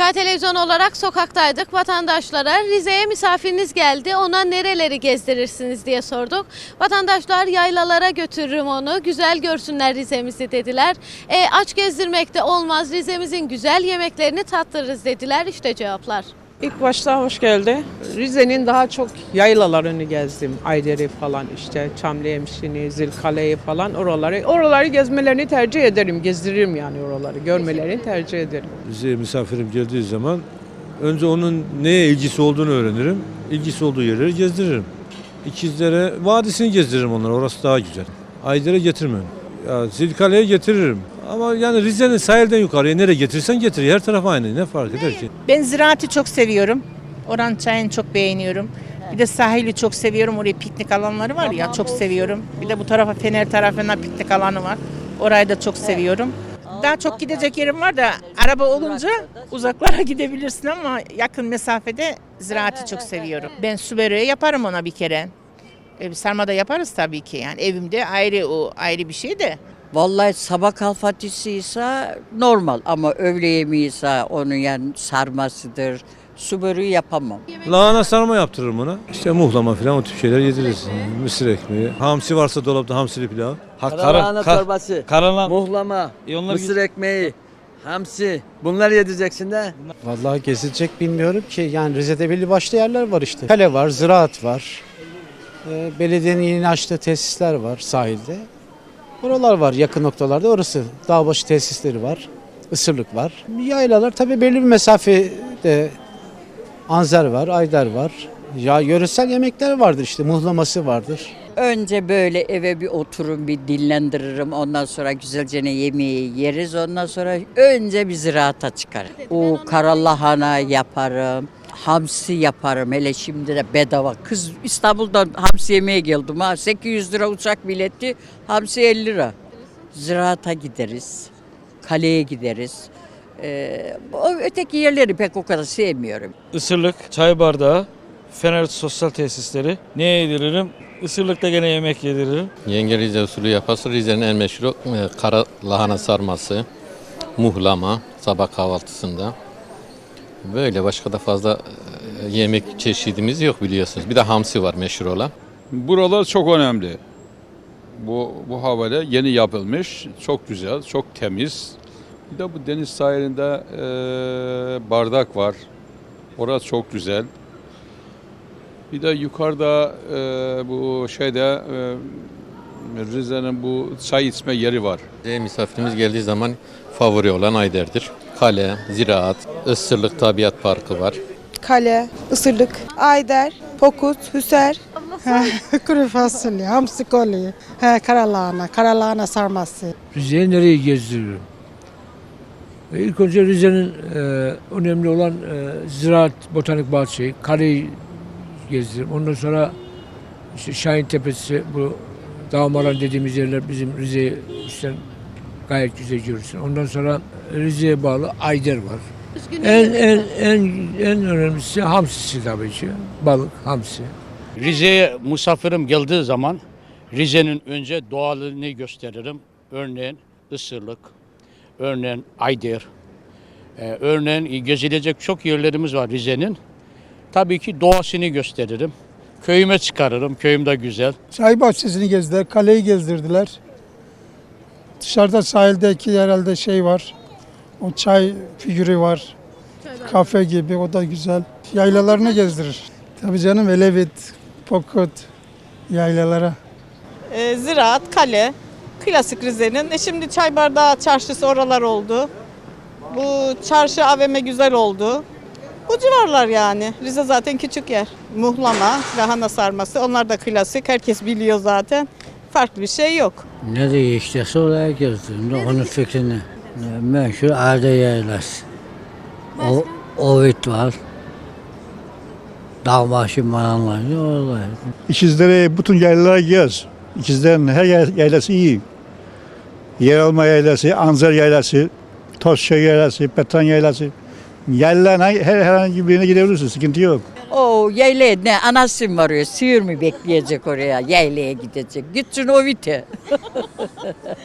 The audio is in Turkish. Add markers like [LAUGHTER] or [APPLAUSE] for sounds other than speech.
Çağ Televizyon olarak sokaktaydık. Vatandaşlara Rize'ye misafiriniz geldi. Ona nereleri gezdirirsiniz diye sorduk. Vatandaşlar yaylalara götürürüm onu. Güzel görsünler Rize'mizi dediler. E, aç gezdirmek de olmaz. Rize'mizin güzel yemeklerini tattırırız dediler. İşte cevaplar. İlk başta hoş geldi. Rize'nin daha çok yaylalarını gezdim. Ayderi falan işte Çamlıhemşin'i, Zilkale'yi falan oraları. Oraları gezmelerini tercih ederim. Gezdiririm yani oraları. Görmelerini tercih ederim. Rize'ye misafirim geldiği zaman önce onun neye ilgisi olduğunu öğrenirim. İlgisi olduğu yerleri gezdiririm. İkizlere Vadisi'ni gezdiririm onlara. Orası daha güzel. Ayder'e getirmem. Ya Zilkale'ye getiririm. Ama yani Rize'nin sahilden yukarıya nereye getirirsen getir. Her taraf aynı. Ne fark eder ki? Ben ziraatı çok seviyorum. Oran çayını çok beğeniyorum. Bir de sahili çok seviyorum. Oraya piknik alanları var ya çok seviyorum. Bir de bu tarafa Fener tarafına piknik alanı var. Orayı da çok seviyorum. Daha çok gidecek yerim var da araba olunca uzaklara [LAUGHS] gidebilirsin ama yakın mesafede ziraatı çok seviyorum. Ben su böreği yaparım ona bir kere. E, sarma yaparız tabii ki yani evimde ayrı o ayrı bir şey de. Vallahi sabah kalfatısıysa normal ama öğle yemeğiyse onun yani sarmasıdır. Su böreği yapamam. Lahana sarma yaptırırım ona. İşte muhlama falan o tip şeyler yediririz. Mısır ekmeği. Hamsi varsa dolapta hamsili pilav. Ha, Karalahana kara- çorbası, Karalan. muhlama, E onlar mısır ekmeği, hamsi. Bunları yedireceksin de. Vallahi gezilecek bilmiyorum ki. Yani Rize'de belli başlı yerler var işte. Kale var, ziraat var. Ee, belediyenin yeni açtığı tesisler var sahilde. Buralar var yakın noktalarda. Orası dağbaşı tesisleri var. Isırlık var. Yaylalar tabii belli bir mesafede Anzer var, Ayder var. Ya yöresel yemekler vardır işte. Muhlaması vardır. Önce böyle eve bir oturun bir dinlendiririm. Ondan sonra güzelce ne yemeği yeriz. Ondan sonra önce bir ziraata çıkarım. O karalahana yaparım. Hamsi yaparım. Hele şimdi de bedava. Kız İstanbul'dan hamsi yemeye geldim ha. 800 lira uçak bileti. Hamsi 50 lira. Ziraata gideriz. Kaleye gideriz. Ee, o öteki yerleri pek o kadar sevmiyorum. Isırlık, çay bardağı, Fener Sosyal Tesisleri. Ne yediririm? Isırlıkta gene yemek yediririm. Yenge Rize usulü yaparsa Rize'nin en meşhur e, kara lahana sarması, muhlama sabah kahvaltısında. Böyle başka da fazla e, yemek çeşidimiz yok biliyorsunuz. Bir de hamsi var meşhur olan. Buralar çok önemli. Bu, bu havale yeni yapılmış. Çok güzel, çok temiz. Bir de bu deniz sahilinde e, bardak var. Orası çok güzel. Bir de yukarıda e, bu şeyde e, Rize'nin bu çay içme yeri var. Rize'ye misafirimiz geldiği zaman favori olan Ayder'dir. Kale, ziraat, Isırlık Tabiat Parkı var. Kale, Isırlık, Ayder, Pokut, Hüser. [LAUGHS] Kuru fasulye, hamsi koli, he, karalahana, karalahana sarması. Rize'yi nereye gezdiririm? E, İlk önce Rize'nin e, önemli olan e, ziraat, botanik bahçeyi, kaleyi gezdiririm. Ondan sonra işte Şahin Tepesi, bu Dağmaran dediğimiz yerler bizim Rize'yi işte gayet güzel görürsün. Ondan sonra Rize'ye bağlı Ayder var. En en en en önemlisi hamsisi tabii ki. Balık, hamsi. Rize'ye misafirim geldiği zaman Rize'nin önce doğalını gösteririm. Örneğin Isırlık, örneğin Ayder, e, örneğin gezilecek çok yerlerimiz var Rize'nin. Tabii ki doğasını gösteririm. Köyüme çıkarırım, köyüm de güzel. Çay bahçesini gezdiler, kaleyi gezdirdiler. Dışarıda sahildeki herhalde şey var. O çay figürü var. Kafe gibi o da güzel. Yaylalarını gezdirir. Tabii canım Elevit, Pokut yaylalara. E, ziraat, kale, klasik Rize'nin. E şimdi çay bardağı çarşısı oralar oldu. Bu çarşı AVM güzel oldu. Bu civarlar yani. Rize zaten küçük yer. Muhlama, lahana sarması onlar da klasik. Herkes biliyor zaten. Farklı bir şey yok. Ne değiştiyse oraya gezdim de onun fikrini. Meşhur Ağda Yaylası. O, Ovid var. Dağbaşı maranlar. Orada. İkizlere bütün yaylalara gez. İkizlerin her yay- yaylası iyi. Yeralma yaylası, Anzer yaylası, Tosçay yaylası, Petan yaylası. Yaylalarına her herhangi birine gidebilirsin, sıkıntı yok. O yaylaya ne anası mı arıyor? Sığır mı bekleyecek oraya? Yaylaya gidecek. Gitsin o vite. [LAUGHS]